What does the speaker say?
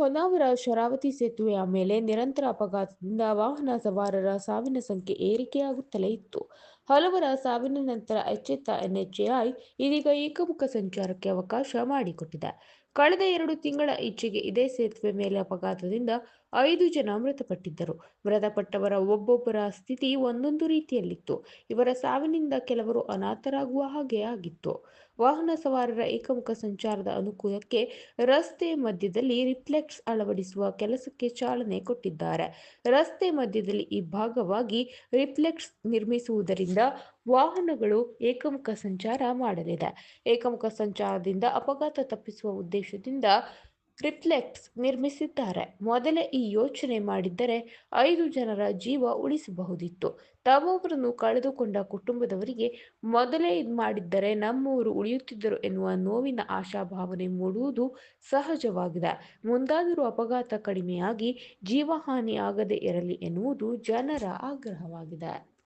ಹೊನ್ನಾವರ ಶರಾವತಿ ಸೇತುವೆಯ ಮೇಲೆ ನಿರಂತರ ಅಪಘಾತದಿಂದ ವಾಹನ ಸವಾರರ ಸಾವಿನ ಸಂಖ್ಯೆ ಏರಿಕೆಯಾಗುತ್ತಲೇ ಇತ್ತು. ಹಲವರ ಸಾವಿನ ನಂತರ ಎಚ್ಚೆತ್ತ ಎನ್ಎಚ್ಎಐ ಇದೀಗ ಏಕಮುಖ ಸಂಚಾರಕ್ಕೆ ಅವಕಾಶ ಮಾಡಿಕೊಟ್ಟಿದೆ. ಕಳೆದ ಎರಡು ತಿಂಗಳ ಈಚೆಗೆ ಇದೇ ಸೇತುವೆ ಮೇಲೆ ಅಪಘಾತದಿಂದ ಐದು ಜನ ಮೃತಪಟ್ಟಿದ್ದರು. ಮೃತಪಟ್ಟವರ ಒಬ್ಬೊಬ್ಬರ ಸ್ಥಿತಿ ಒಂದೊಂದು ರೀತಿಯಲ್ಲಿತ್ತು. ಇವರ ಸಾವಿನಿಂದ ಕೆಲವರು ಅನಾಥರಾಗುವ ಹಾಗೆ ಆಗಿತ್ತು. ವಾಹನ ಸವಾರರ ಏಕಮುಖ ಸಂಚಾರದ ಅನುಕೂಲಕ್ಕೆ ರಸ್ತೆ ಮಧ್ಯದಲ್ಲಿ ರಿಫ್ಲೆಕ್ಸ್ ಅಳವಡಿಸುವ ಕೆಲಸಕ್ಕೆ ಚಾಲನೆ ಕೊಟ್ಟಿದ್ದಾರೆ. ರಸ್ತೆ ಮಧ್ಯದಲ್ಲಿ ಈ ಭಾಗವಾಗಿ ರಿಫ್ಲೆಕ್ಸ್ ನಿರ್ಮಿಸುವುದರಿಂದ ವಾಹನಗಳು ಏಕಮುಖ ಸಂಚಾರ ಮಾಡಲಿದೆ. ಏಕಮುಖ ಸಂಚಾರದಿಂದ ಅಪಘಾತ ತಪ್ಪಿಸುವ ಉದ್ದೇಶದಿಂದ ರಿಫ್ಲೆಕ್ಸ್ ನಿರ್ಮಿಸಿದ್ದಾರೆ. ಮೊದಲೇ ಈ ಯೋಚನೆ ಮಾಡಿದ್ದರೆ ಐದು ಜನರ ಜೀವ ಉಳಿಸಬಹುದಿತ್ತು. ತಾವೊಬ್ಬರನ್ನು ಕಳೆದುಕೊಂಡ ಕುಟುಂಬದವರಿಗೆ ಮೊದಲೇ ಇದು ಮಾಡಿದ್ದರೆ ನಮ್ಮವರು ಉಳಿಯುತ್ತಿದ್ದರು ಎನ್ನುವ ನೋವಿನ ಆಶಾಭಾವನೆ ಮೂಡುವುದು ಸಹಜವಾಗಿದೆ. ಮುಂದಾದರೂ ಅಪಘಾತ ಕಡಿಮೆಯಾಗಿ ಜೀವಹಾನಿ ಆಗದೇ ಇರಲಿ ಎನ್ನುವುದು ಜನರ ಆಗ್ರಹವಾಗಿದೆ.